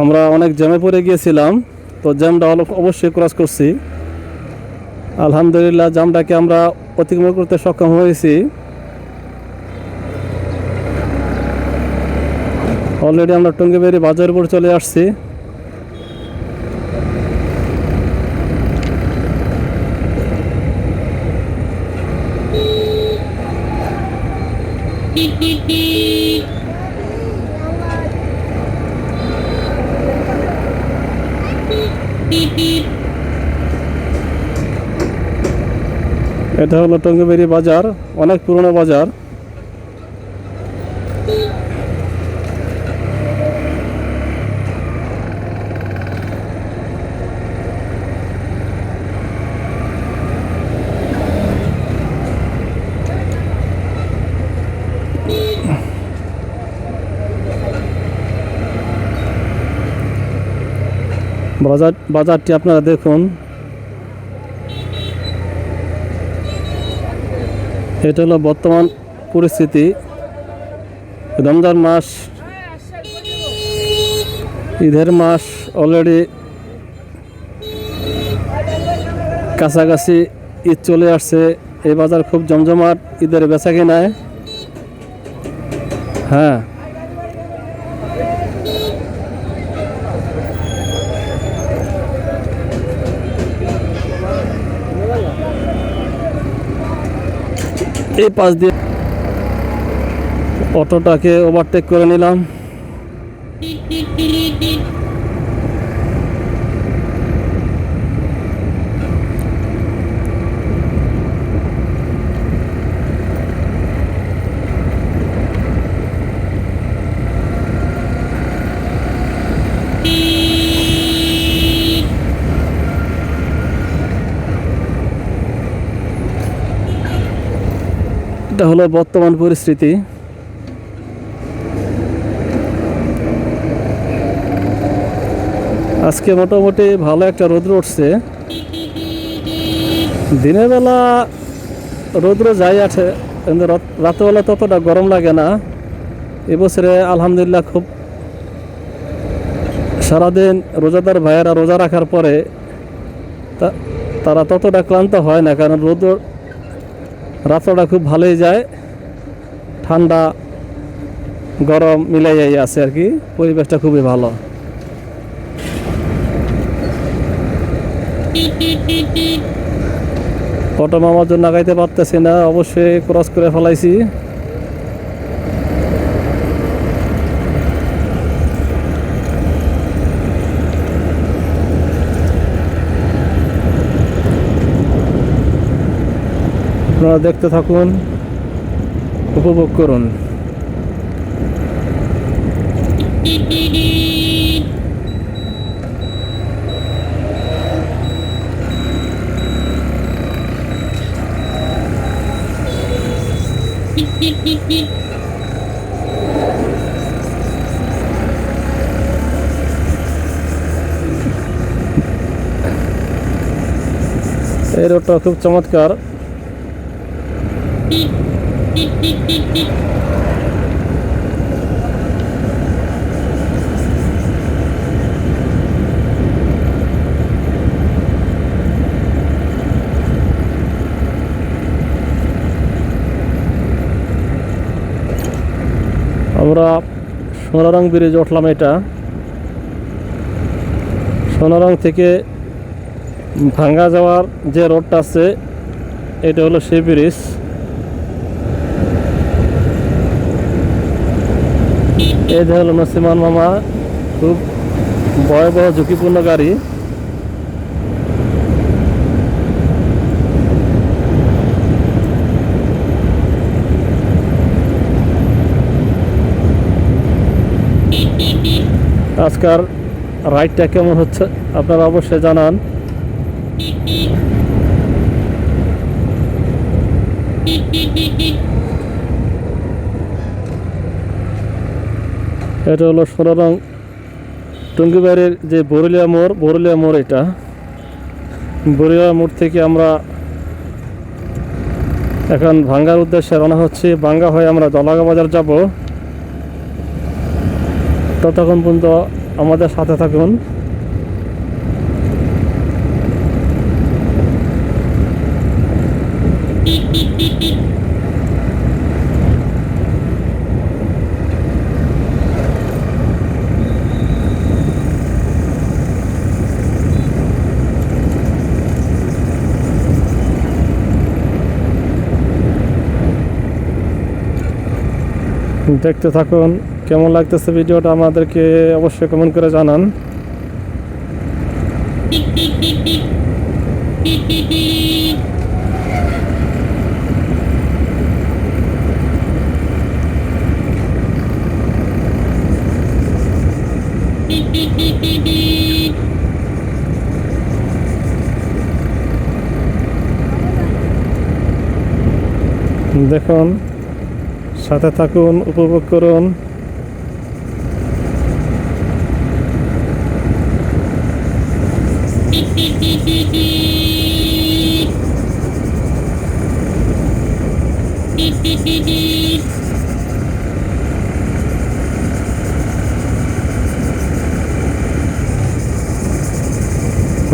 আমরা অনেক জ্যামে পড়ে গিয়েছিলাম, তো জ্যামটা অবশ্যই ক্রস করছি। আলহামদুলিল্লাহ, জ্যামটাকে আমরা অতিক্রম করতে সক্ষম হয়েছি। অলরেডি আমরা টঙ্গিবাড়ি বাজারের উপর চলে আসছি। এটা হলো টঙ্গিবাড়ি বাজার অনেক পুরনো বাজার। বাজার, বাজারটি আপনারা দেখুন। এটা হলো বর্তমান পরিস্থিতি। রমজান মাস, ঈদের মাস অলরেডি কাছাকাছি ঈদ চলে আসছে। এই বাজার খুব জমজমাট, ঈদের বেচা কেনায় হ্যাঁ। এই পাশ দিয়ে অটোটাকে ওভারটেক করে নিলাম। এটা হলো বর্তমান পরিস্থিতি। আজকে মোটামুটি ভালো একটা রৌদ্র উঠছে। দিনের বেলা রৌদ্র যাই আছে, কিন্তু রাত- রাতেরবেলা ততটা গরম লাগে না। এবছরে আলহামদুলিল্লাহ খুব সারাদিন রোজাদার ভাইয়েরা রোজা রাখার পরে তারা ততটা ক্লান্ত হয় না, কারণ রৌদ্র রাত্রটা খুব ভালোই যায়। ঠান্ডা, গরম মিলাইয়াই আছে আর কি। পরিবেশটা খুবই ভালো। অটো মামার জন্য আগাইতে পারতেছি না, অবশ্যই ক্রস করে ফেলাইছি। আপনারা দেখতে থাকুন উপভোগ করুন। এই রোডটা খুব চমৎকার। আমরা সোনারং ব্রিজে উঠলাম এটা। সোনারং থেকে ভাঙ্গা যাওয়ার যে রোডটা আছে, এটা হলো সেই ব্রিজ এই যে হলো নসিমান মামা, খুব ভয়াবহ, ঝুঁকিপূর্ণ গাড়ি। আজকার রাইডটা কেমন হচ্ছে আপনারা অবশ্যই জানান। এটা হলো সোনারং টঙ্গিবাড়ির যে বরুলিয়া মোড় বরুলিয়া মোড় এটা। বরুলিয়া মোড় থেকে আমরা এখন ভাঙ্গার উদ্দেশ্যে রওনা হচ্ছে। ভাঙ্গা হয়ে আমরা দলাগা বাজার যাব। ততক্ষণ পর্যন্ত আমাদের সাথে থাকুন। দেখতে থাকুন কেমন লাগতেছে ভিডিওটা আমাদেরকে অবশ্যই কমেন্ট করে জানান। দেখুন সাথে থাকুন উপভোগ করুন।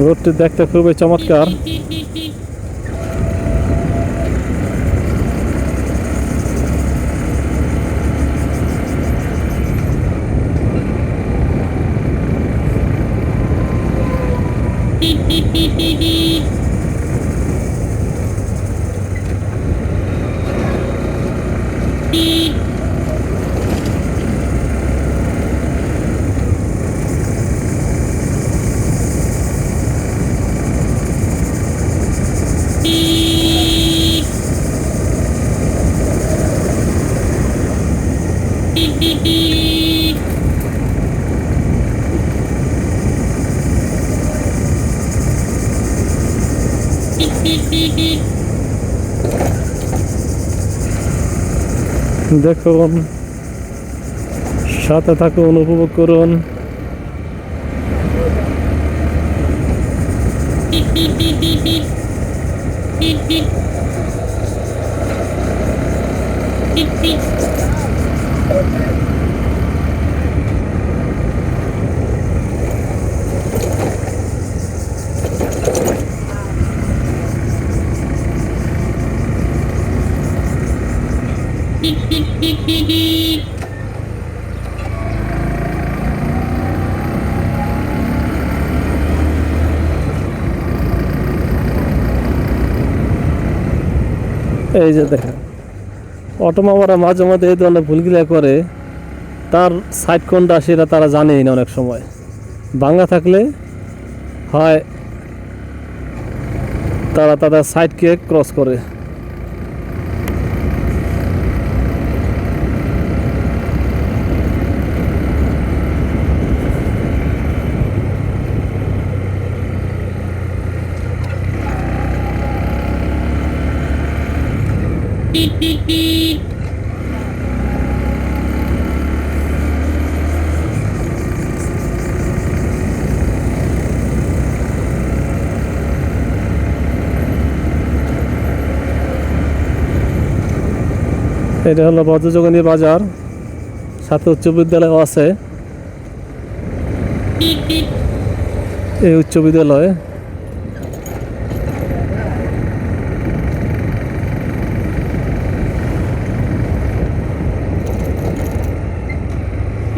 রোডটি দেখতে খুবই চমৎকার। দেখুন সাথে থাকুন অনুভব করুন। এই যে দেখেন। অটোমাবারা মাঝে মাঝে এই ধরনের ভুলগুলা করে, তার সাইড কোনটা সেটা তারা জানেই না অনেক সময়। বাংলা থাকলে হয় তারা তাদের সাইডকে ক্রস করে। এটা হলো বজ্রযোগনী বাজার সাথে উচ্চ বিদ্যালয়ও আছে। এই উচ্চ বিদ্যালয়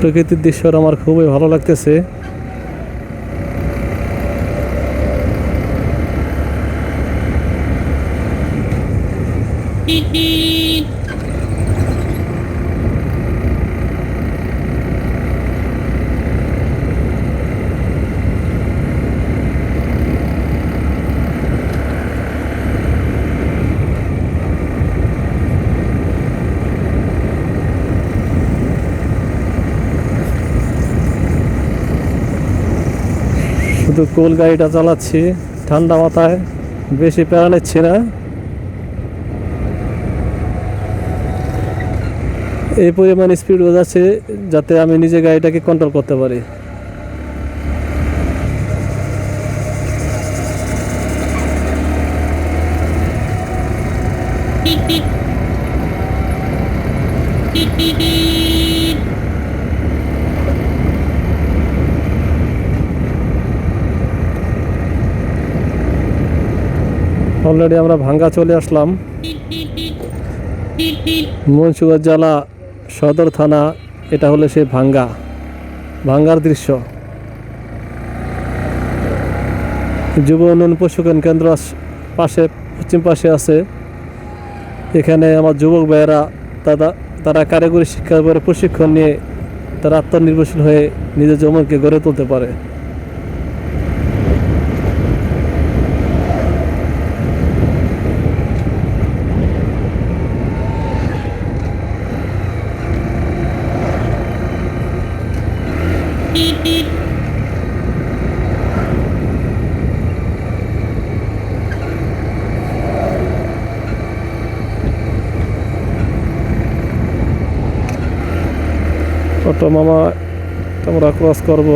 প্রকৃতির দৃশ্যটা আমার খুবই ভালো লাগতেছে। শুধু কোল গাড়িটা চালাচ্ছি ঠান্ডা মাথায় বেশি প্যারা নিচ্ছি না এই পরিমাণ স্পিড যাচ্ছে যাতে আমি নিজে গাড়িটাকে কন্ট্রোল করতে পারি অলরেডি আমরা ভাঙ্গা চলে আসলাম। মুন্সিগঞ্জ জেলা সদর থানা, এটা হলো সেই ভাঙ্গা, ভাঙ্গার দৃশ্য। যুব উন্নয়ন প্রশিক্ষণ কেন্দ্র পাশে, পশ্চিম পাশে আছে। এখানে আমার যুবক ভাইয়েরা তারা তারা কারিগরি শিক্ষার উপরে প্রশিক্ষণ নিয়ে তারা আত্মনির্ভরশীল হয়ে নিজের জীবনকে গড়ে তুলতে পারে। অটো মামা আমরা ক্রস করব।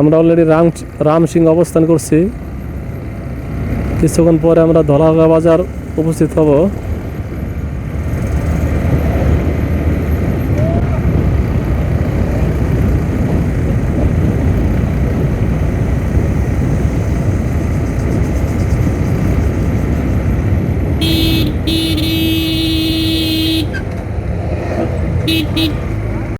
আমরা অলরেডি রাম রাম সিং অবস্থান করছি। কিছুক্ষণ পরে আমরা ধলাগা বাজার উপস্থিত হব।